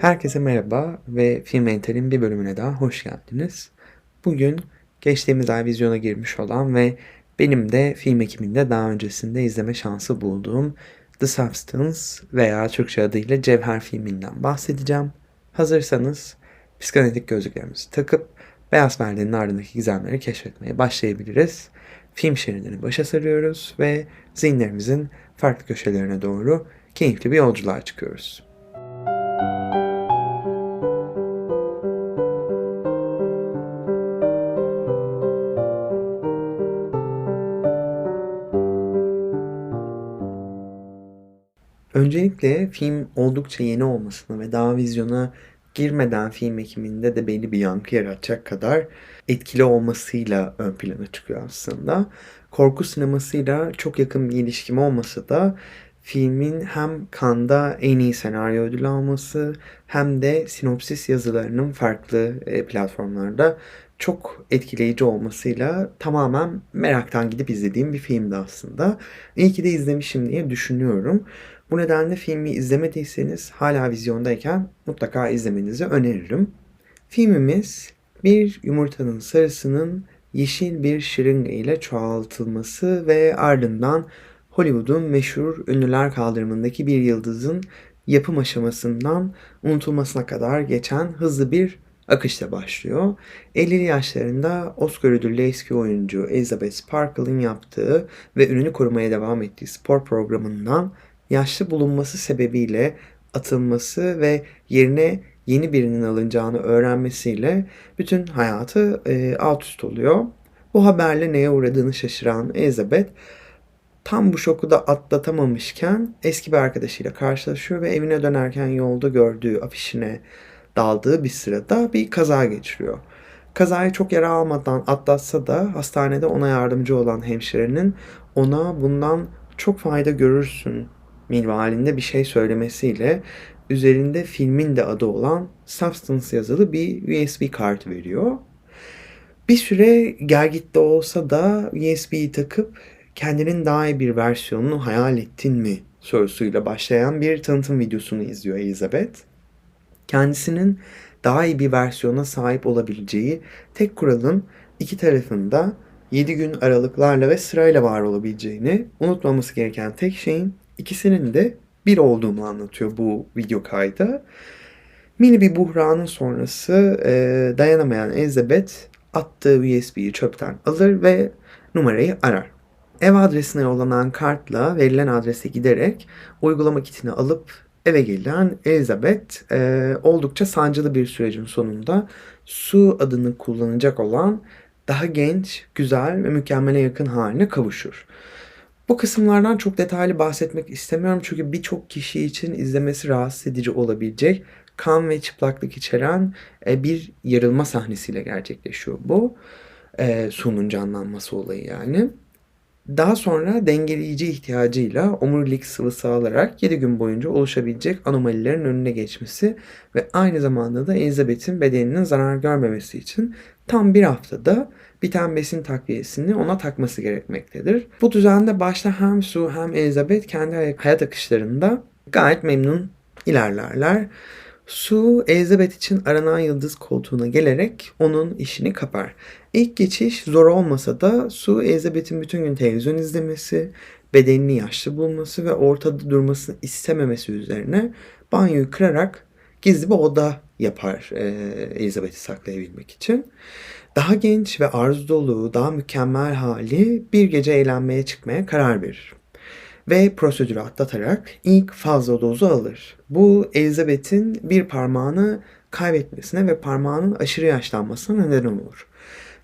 Herkese merhaba ve Film Mental'in bir bölümüne daha hoş geldiniz. Bugün geçtiğimiz ay vizyona girmiş olan ve benim de film ekiminde daha öncesinde izleme şansı bulduğum The Substance veya Türkçe adıyla Cevher filminden bahsedeceğim. Hazırsanız psikanalitik gözlüklerimizi takıp beyaz perdenin ardındaki gizemleri keşfetmeye başlayabiliriz. Film şeridini başa sarıyoruz ve zihinlerimizin farklı köşelerine doğru keyifli bir yolculuğa çıkıyoruz. Öncelikle film oldukça yeni olmasına ve daha vizyona girmeden film ekiminde de belli bir yankı yaratacak kadar etkili olmasıyla ön plana çıkıyor aslında. Korku sinemasıyla çok yakın bir ilişkim olmasa da filmin hem Cannes'da en iyi senaryo ödülü alması hem de sinopsis yazılarının farklı e, platformlarda çok etkileyici olmasıyla tamamen meraktan gidip izlediğim bir filmdi aslında. İyi ki de izlemişim diye düşünüyorum. Bu nedenle filmi izlemediyseniz hala vizyondayken mutlaka izlemenizi öneririm. Filmimiz bir yumurtanın sarısının yeşil bir şırınga ile çoğaltılması ve ardından Hollywood'un meşhur ünlüler kaldırımındaki bir yıldızın yapım aşamasından unutulmasına kadar geçen hızlı bir akışla başlıyor. 50'li yaşlarında Oscar ödüllü eski oyuncu Elizabeth Sparkle'ın yaptığı ve ününü korumaya devam ettiği spor programından yaşlı bulunması sebebiyle atılması ve yerine yeni birinin alınacağını öğrenmesiyle bütün hayatı e, alt üst oluyor. Bu haberle neye uğradığını şaşıran Elizabeth tam bu şoku da atlatamamışken eski bir arkadaşıyla karşılaşıyor ve evine dönerken yolda gördüğü afişine daldığı bir sırada bir kaza geçiriyor. Kazayı çok yara almadan atlatsa da hastanede ona yardımcı olan hemşirenin ona bundan çok fayda görürsün minvalinde bir şey söylemesiyle üzerinde filmin de adı olan Substance yazılı bir USB kart veriyor. Bir süre gergitte olsa da USB'yi takıp kendinin daha iyi bir versiyonunu hayal ettin mi sorusuyla başlayan bir tanıtım videosunu izliyor Elizabeth. Kendisinin daha iyi bir versiyona sahip olabileceği tek kuralın iki tarafında 7 gün aralıklarla ve sırayla var olabileceğini, unutmaması gereken tek şeyin ikisinin de bir olduğunu anlatıyor bu video kaydı. Mini bir buhranın sonrası e, dayanamayan Elizabeth attığı USB'yi çöpten alır ve numarayı arar. Ev adresine yollanan kartla verilen adrese giderek uygulama kitini alıp eve gelen Elizabeth e, oldukça sancılı bir sürecin sonunda Su adını kullanacak olan daha genç, güzel ve mükemmele yakın haline kavuşur. Bu kısımlardan çok detaylı bahsetmek istemiyorum çünkü birçok kişi için izlemesi rahatsız edici olabilecek kan ve çıplaklık içeren e, bir yarılma sahnesiyle gerçekleşiyor bu. E, Su'nun canlanması olayı yani. Daha sonra dengeleyici ihtiyacıyla omurilik sıvısı alarak 7 gün boyunca oluşabilecek anomalilerin önüne geçmesi ve aynı zamanda da Elizabeth'in bedeninin zarar görmemesi için tam bir haftada biten besin takviyesini ona takması gerekmektedir. Bu düzende başta hem Sue hem Elizabeth kendi hayat akışlarında gayet memnun ilerlerler. Sue Elizabeth için aranan yıldız koltuğuna gelerek onun işini kapar. İlk geçiş zor olmasa da Sue Elizabeth'in bütün gün televizyon izlemesi, bedenini yaşlı bulması ve ortada durmasını istememesi üzerine banyoyu kırarak gizli bir oda yapar e, Elizabeth'i saklayabilmek için. Daha genç ve arzu dolu, daha mükemmel hali bir gece eğlenmeye çıkmaya karar verir. Ve prosedürü atlatarak ilk fazla dozu alır. Bu Elizabeth'in bir parmağını kaybetmesine ve parmağının aşırı yaşlanmasına neden olur.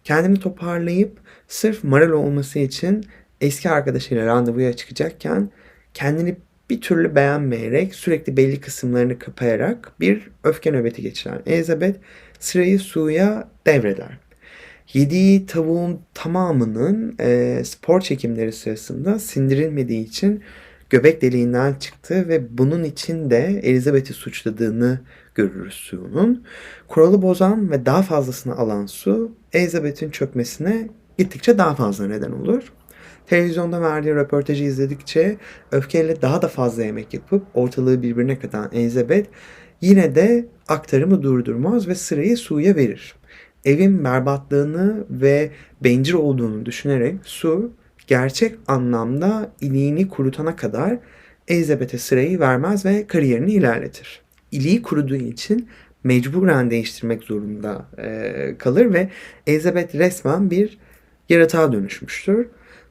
Kendini toparlayıp sırf Maral olması için eski arkadaşıyla randevuya çıkacakken kendini bir türlü beğenmeyerek sürekli belli kısımlarını kapayarak bir öfke nöbeti geçiren Elizabeth sırayı Su'ya devreder. Yediği tavuğun tamamının e, spor çekimleri sırasında sindirilmediği için göbek deliğinden çıktı ve bunun için de Elizabeth'i suçladığını görürüz Su'nun. Kuralı bozan ve daha fazlasını alan Su, Elizabeth'in çökmesine gittikçe daha fazla neden olur. Televizyonda verdiği röportajı izledikçe öfkeyle daha da fazla yemek yapıp ortalığı birbirine katan Elizabeth Yine de aktarımı durdurmaz ve sırayı Su'ya verir. Evin berbatlığını ve bencil olduğunu düşünerek Su gerçek anlamda iliğini kurutana kadar Elizabeth'e sırayı vermez ve kariyerini ilerletir. İliği kuruduğu için mecburen değiştirmek zorunda e, kalır ve Elizabeth resmen bir yaratığa dönüşmüştür.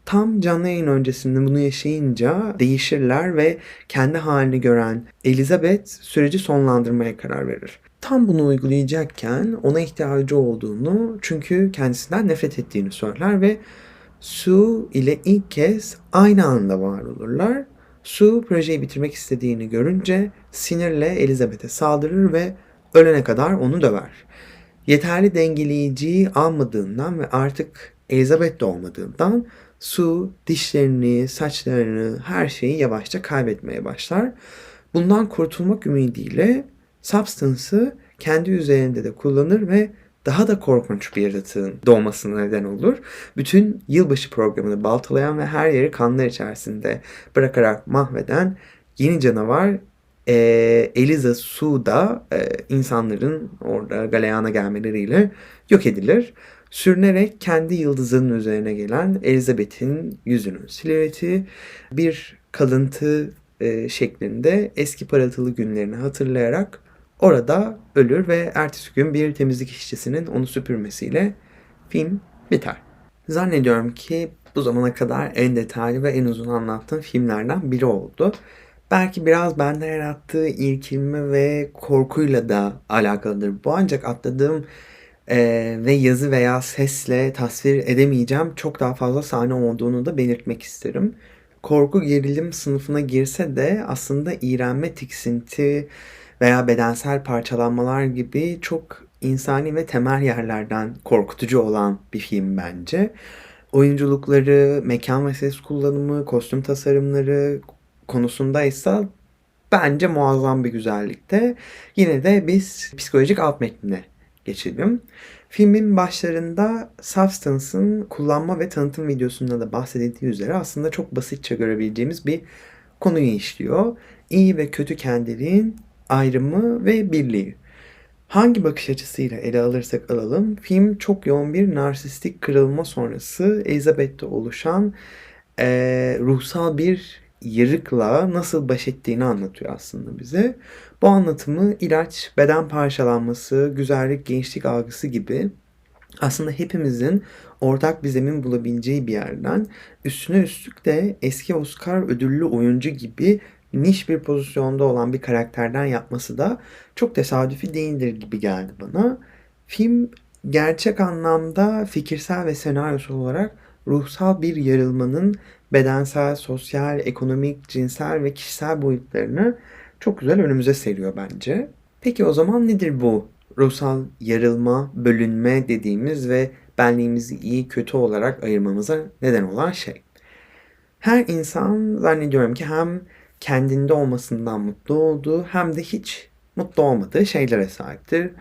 Tam canlı yayın öncesinde bunu yaşayınca değişirler ve kendi halini gören Elizabeth süreci sonlandırmaya karar verir. Tam bunu uygulayacakken ona ihtiyacı olduğunu çünkü kendisinden nefret ettiğini söyler ve Sue ile ilk kez aynı anda var olurlar. Sue projeyi bitirmek istediğini görünce sinirle Elizabeth'e saldırır ve ölene kadar onu döver. Yeterli dengeleyiciyi almadığından ve artık Elizabeth de olmadığından Sue dişlerini, saçlarını, her şeyi yavaşça kaybetmeye başlar. Bundan kurtulmak ümidiyle Substance'ı kendi üzerinde de kullanır ve daha da korkunç bir yaratığın doğmasına neden olur. Bütün yılbaşı programını baltalayan ve her yeri kanlar içerisinde bırakarak mahveden yeni canavar e, Eliza Su da e, insanların orada galeyana gelmeleriyle yok edilir. Sürünerek kendi yıldızının üzerine gelen Elizabeth'in yüzünün silüeti bir kalıntı e, şeklinde eski parıltılı günlerini hatırlayarak orada ölür ve ertesi gün bir temizlik işçisinin onu süpürmesiyle film biter. Zannediyorum ki bu zamana kadar en detaylı ve en uzun anlattığım filmlerden biri oldu. Belki biraz bende yarattığı irkilme ve korkuyla da alakalıdır bu. Ancak atladığım e, ve yazı veya sesle tasvir edemeyeceğim çok daha fazla sahne olduğunu da belirtmek isterim. Korku gerilim sınıfına girse de aslında iğrenme, tiksinti veya bedensel parçalanmalar gibi çok insani ve temel yerlerden korkutucu olan bir film bence. Oyunculukları, mekan ve ses kullanımı, kostüm tasarımları konusunda ise bence muazzam bir güzellikte. Yine de biz psikolojik alt metnine geçelim. Filmin başlarında Substance'ın kullanma ve tanıtım videosunda da bahsedildiği üzere aslında çok basitçe görebileceğimiz bir konuyu işliyor. İyi ve kötü kendiliğin ayrımı ve birliği. Hangi bakış açısıyla ele alırsak alalım, film çok yoğun bir narsistik kırılma sonrası Elizabeth'te oluşan e, ruhsal bir yarıkla nasıl baş ettiğini anlatıyor aslında bize. Bu anlatımı ilaç, beden parçalanması, güzellik, gençlik algısı gibi aslında hepimizin ortak bir zemin bulabileceği bir yerden üstüne üstlük de eski Oscar ödüllü oyuncu gibi niş bir pozisyonda olan bir karakterden yapması da çok tesadüfi değildir gibi geldi bana. Film gerçek anlamda fikirsel ve senaryosal olarak ruhsal bir yarılmanın bedensel, sosyal, ekonomik, cinsel ve kişisel boyutlarını çok güzel önümüze seriyor bence. Peki o zaman nedir bu ruhsal yarılma, bölünme dediğimiz ve benliğimizi iyi kötü olarak ayırmamıza neden olan şey? Her insan zannediyorum ki hem kendinde olmasından mutlu olduğu hem de hiç mutlu olmadığı şeylere sahiptir.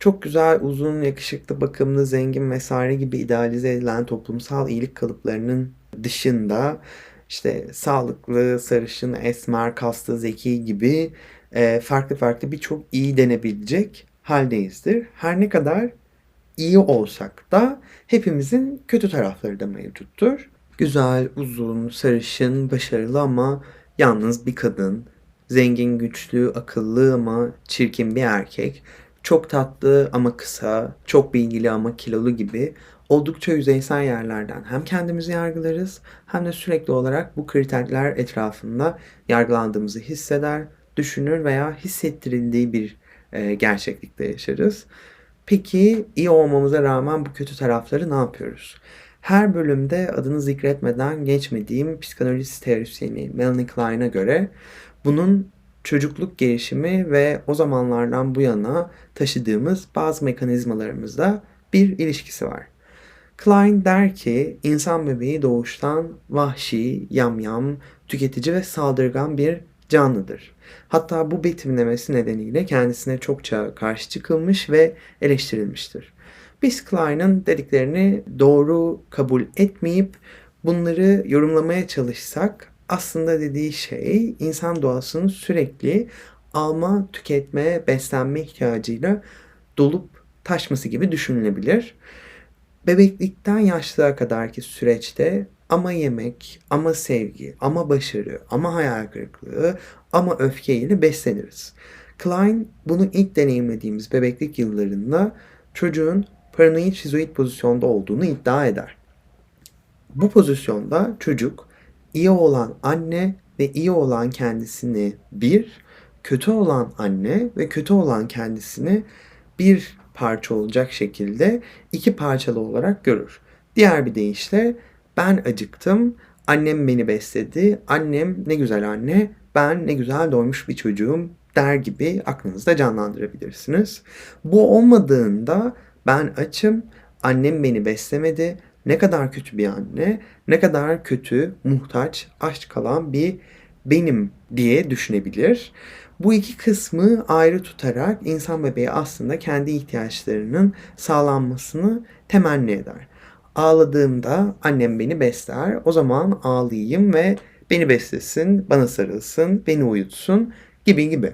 Çok güzel, uzun, yakışıklı, bakımlı, zengin vesaire gibi idealize edilen toplumsal iyilik kalıplarının dışında işte sağlıklı, sarışın, esmer, kaslı, zeki gibi e, farklı farklı birçok iyi denebilecek haldeyizdir. Her ne kadar iyi olsak da hepimizin kötü tarafları da mevcuttur. Güzel, uzun, sarışın, başarılı ama yalnız bir kadın, zengin, güçlü, akıllı ama çirkin bir erkek, çok tatlı ama kısa, çok bilgili ama kilolu gibi oldukça yüzeysel yerlerden hem kendimizi yargılarız hem de sürekli olarak bu kriterler etrafında yargılandığımızı hisseder, düşünür veya hissettirildiği bir e, gerçeklikte yaşarız. Peki iyi olmamıza rağmen bu kötü tarafları ne yapıyoruz? Her bölümde adını zikretmeden geçmediğim psikanaliz teorisyeni Melanie Klein'a göre bunun çocukluk gelişimi ve o zamanlardan bu yana taşıdığımız bazı mekanizmalarımızda bir ilişkisi var. Klein der ki insan bebeği doğuştan vahşi, yamyam, tüketici ve saldırgan bir canlıdır. Hatta bu betimlemesi nedeniyle kendisine çokça karşı çıkılmış ve eleştirilmiştir. Biz Klein'ın dediklerini doğru kabul etmeyip bunları yorumlamaya çalışsak aslında dediği şey insan doğasının sürekli alma, tüketme, beslenme ihtiyacıyla dolup taşması gibi düşünülebilir. Bebeklikten yaşlılığa kadarki süreçte ama yemek, ama sevgi, ama başarı, ama hayal kırıklığı, ama öfkeyle besleniriz. Klein bunu ilk deneyimlediğimiz bebeklik yıllarında çocuğun paranoid şizoid pozisyonda olduğunu iddia eder. Bu pozisyonda çocuk iyi olan anne ve iyi olan kendisini bir, kötü olan anne ve kötü olan kendisini bir parça olacak şekilde iki parçalı olarak görür. Diğer bir deyişle ben acıktım, annem beni besledi, annem ne güzel anne, ben ne güzel doymuş bir çocuğum der gibi aklınızda canlandırabilirsiniz. Bu olmadığında ben açım, annem beni beslemedi, ne kadar kötü bir anne, ne kadar kötü, muhtaç, aç kalan bir benim diye düşünebilir. Bu iki kısmı ayrı tutarak insan bebeği aslında kendi ihtiyaçlarının sağlanmasını temenni eder. Ağladığımda annem beni besler. O zaman ağlayayım ve beni beslesin, bana sarılsın, beni uyutsun gibi gibi.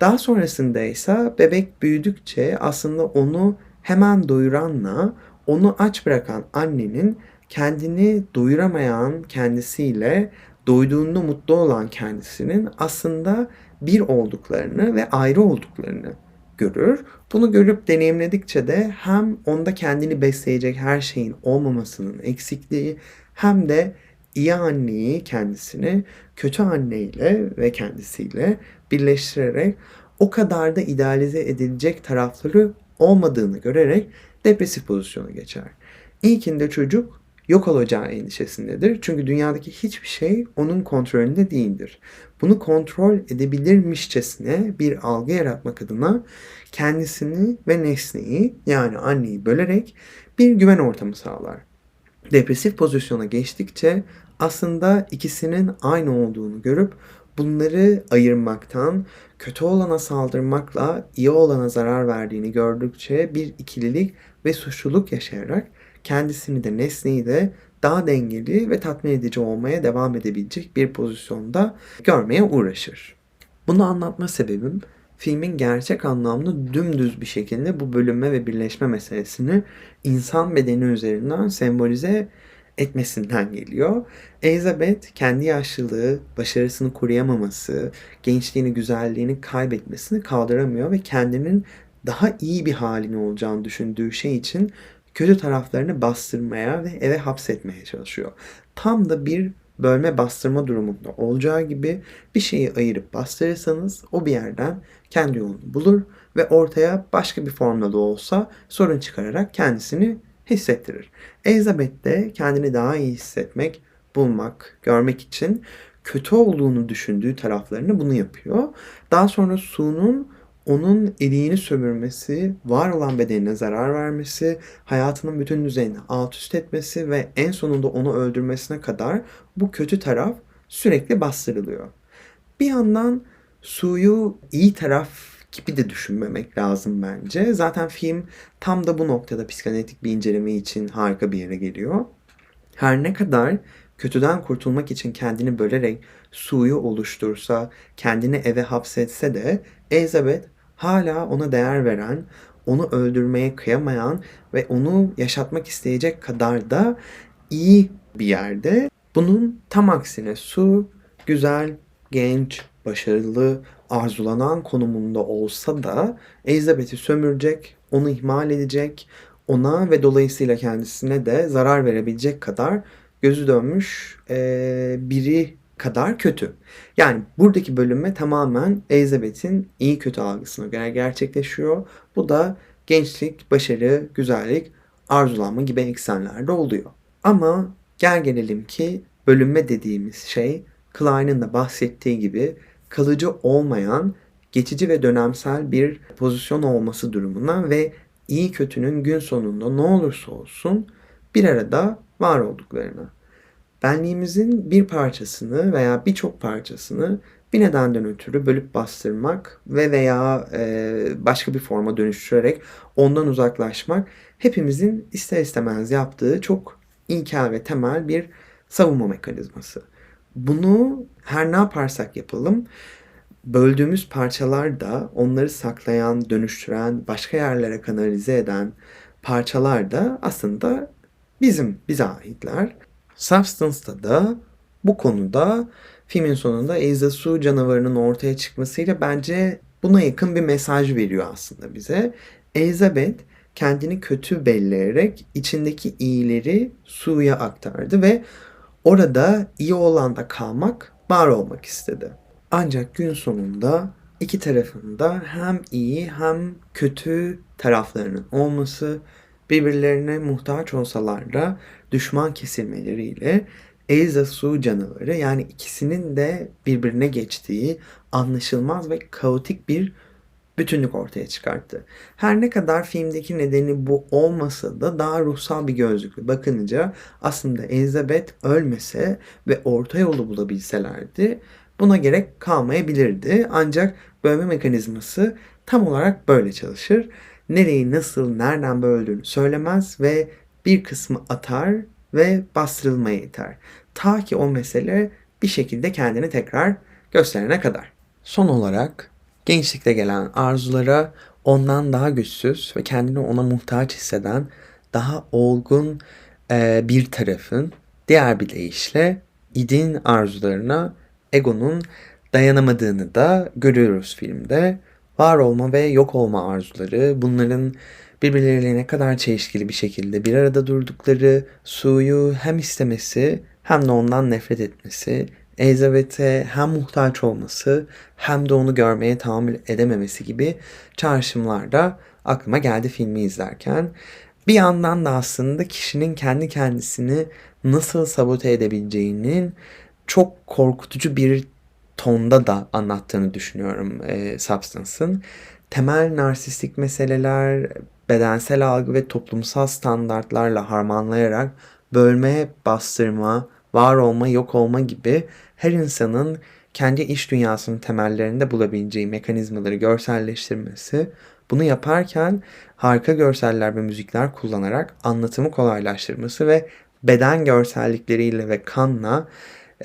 Daha sonrasında ise bebek büyüdükçe aslında onu hemen doyuranla onu aç bırakan annenin kendini doyuramayan kendisiyle doyduğunda mutlu olan kendisinin aslında bir olduklarını ve ayrı olduklarını görür. Bunu görüp deneyimledikçe de hem onda kendini besleyecek her şeyin olmamasının eksikliği hem de iyi anneyi kendisini kötü anneyle ve kendisiyle birleştirerek o kadar da idealize edilecek tarafları olmadığını görerek depresif pozisyona geçer. İlkinde çocuk yok olacağı endişesindedir. Çünkü dünyadaki hiçbir şey onun kontrolünde değildir. Bunu kontrol edebilirmişçesine bir algı yaratmak adına kendisini ve nesneyi yani anneyi bölerek bir güven ortamı sağlar. Depresif pozisyona geçtikçe aslında ikisinin aynı olduğunu görüp bunları ayırmaktan, kötü olana saldırmakla iyi olana zarar verdiğini gördükçe bir ikililik ve suçluluk yaşayarak kendisini de nesneyi de daha dengeli ve tatmin edici olmaya devam edebilecek bir pozisyonda görmeye uğraşır. Bunu anlatma sebebim filmin gerçek anlamda dümdüz bir şekilde bu bölünme ve birleşme meselesini insan bedeni üzerinden sembolize etmesinden geliyor. Elizabeth kendi yaşlılığı, başarısını koruyamaması, gençliğini, güzelliğini kaybetmesini kaldıramıyor ve kendinin daha iyi bir halini olacağını düşündüğü şey için kötü taraflarını bastırmaya ve eve hapsetmeye çalışıyor. Tam da bir bölme bastırma durumunda olacağı gibi bir şeyi ayırıp bastırırsanız o bir yerden kendi yolunu bulur ve ortaya başka bir formda da olsa sorun çıkararak kendisini hissettirir. Elizabeth de kendini daha iyi hissetmek, bulmak, görmek için kötü olduğunu düşündüğü taraflarını bunu yapıyor. Daha sonra Sue'nun onun iliğini sömürmesi, var olan bedenine zarar vermesi, hayatının bütün düzenini alt üst etmesi ve en sonunda onu öldürmesine kadar bu kötü taraf sürekli bastırılıyor. Bir yandan Su'yu iyi taraf gibi de düşünmemek lazım bence. Zaten film tam da bu noktada psikanalitik bir inceleme için harika bir yere geliyor. Her ne kadar kötüden kurtulmak için kendini bölerek suyu oluştursa, kendini eve hapsetse de Elizabeth hala ona değer veren, onu öldürmeye kıyamayan ve onu yaşatmak isteyecek kadar da iyi bir yerde. Bunun tam aksine Su güzel, genç, başarılı, arzulanan konumunda olsa da Elizabeth'i sömürecek, onu ihmal edecek, ona ve dolayısıyla kendisine de zarar verebilecek kadar gözü dönmüş e, biri kadar kötü. Yani buradaki bölünme tamamen Elizabeth'in iyi kötü algısına göre gerçekleşiyor. Bu da gençlik, başarı, güzellik, arzulanma gibi eksenlerde oluyor. Ama gel gelelim ki bölünme dediğimiz şey Klein'in de bahsettiği gibi kalıcı olmayan geçici ve dönemsel bir pozisyon olması durumuna ve iyi kötünün gün sonunda ne olursa olsun bir arada var olduklarına benliğimizin bir parçasını veya birçok parçasını bir nedenden ötürü bölüp bastırmak ve veya e, başka bir forma dönüştürerek ondan uzaklaşmak hepimizin ister istemez yaptığı çok ilkel ve temel bir savunma mekanizması. Bunu her ne yaparsak yapalım böldüğümüz parçalar da onları saklayan, dönüştüren, başka yerlere kanalize eden parçalar da aslında bizim, bize aitler. Substance'da da bu konuda filmin sonunda Eiza Su canavarının ortaya çıkmasıyla bence buna yakın bir mesaj veriyor aslında bize. Elizabeth kendini kötü belleyerek içindeki iyileri suya aktardı ve orada iyi olanda kalmak, var olmak istedi. Ancak gün sonunda iki tarafında hem iyi hem kötü taraflarının olması birbirlerine muhtaç olsalar da düşman kesilmeleriyle Elza Su canavarı yani ikisinin de birbirine geçtiği anlaşılmaz ve kaotik bir bütünlük ortaya çıkarttı. Her ne kadar filmdeki nedeni bu olmasa da daha ruhsal bir gözlükle bakınca aslında Elizabeth ölmese ve orta yolu bulabilselerdi buna gerek kalmayabilirdi. Ancak bölme mekanizması tam olarak böyle çalışır. Nereyi nasıl, nereden böldüğünü söylemez ve bir kısmı atar ve bastırılmaya iter. Ta ki o mesele bir şekilde kendini tekrar gösterene kadar. Son olarak gençlikte gelen arzulara ondan daha güçsüz ve kendini ona muhtaç hisseden daha olgun e, bir tarafın diğer bir deyişle idin arzularına egonun dayanamadığını da görüyoruz filmde. Var olma ve yok olma arzuları, bunların birbirleriyle ne kadar çelişkili bir şekilde bir arada durdukları suyu hem istemesi hem de ondan nefret etmesi, Elizabeth'e hem muhtaç olması hem de onu görmeye tahammül edememesi gibi çağrışımlar da aklıma geldi filmi izlerken. Bir yandan da aslında kişinin kendi kendisini nasıl sabote edebileceğinin çok korkutucu bir tonda da anlattığını düşünüyorum e, Substance'ın. Temel narsistik meseleler, bedensel algı ve toplumsal standartlarla harmanlayarak bölme, bastırma, var olma, yok olma gibi her insanın kendi iş dünyasının temellerinde bulabileceği mekanizmaları görselleştirmesi, bunu yaparken harika görseller ve müzikler kullanarak anlatımı kolaylaştırması ve beden görsellikleriyle ve kanla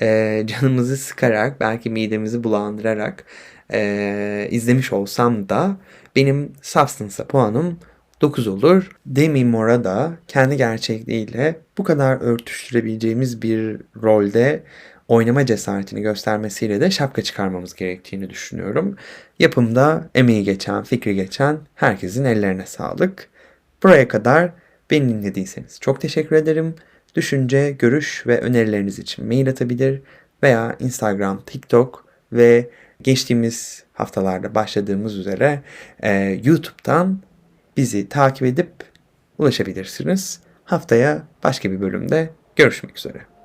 e, canımızı sıkarak, belki midemizi bulandırarak e, izlemiş olsam da benim Substance'a puanım 9 olur. Demi Moore'a da kendi gerçekliğiyle bu kadar örtüştürebileceğimiz bir rolde oynama cesaretini göstermesiyle de şapka çıkarmamız gerektiğini düşünüyorum. Yapımda emeği geçen, fikri geçen herkesin ellerine sağlık. Buraya kadar beni dinlediyseniz çok teşekkür ederim. Düşünce, görüş ve önerileriniz için mail atabilir veya Instagram, TikTok ve geçtiğimiz haftalarda başladığımız üzere e, YouTube'dan bizi takip edip ulaşabilirsiniz. Haftaya başka bir bölümde görüşmek üzere.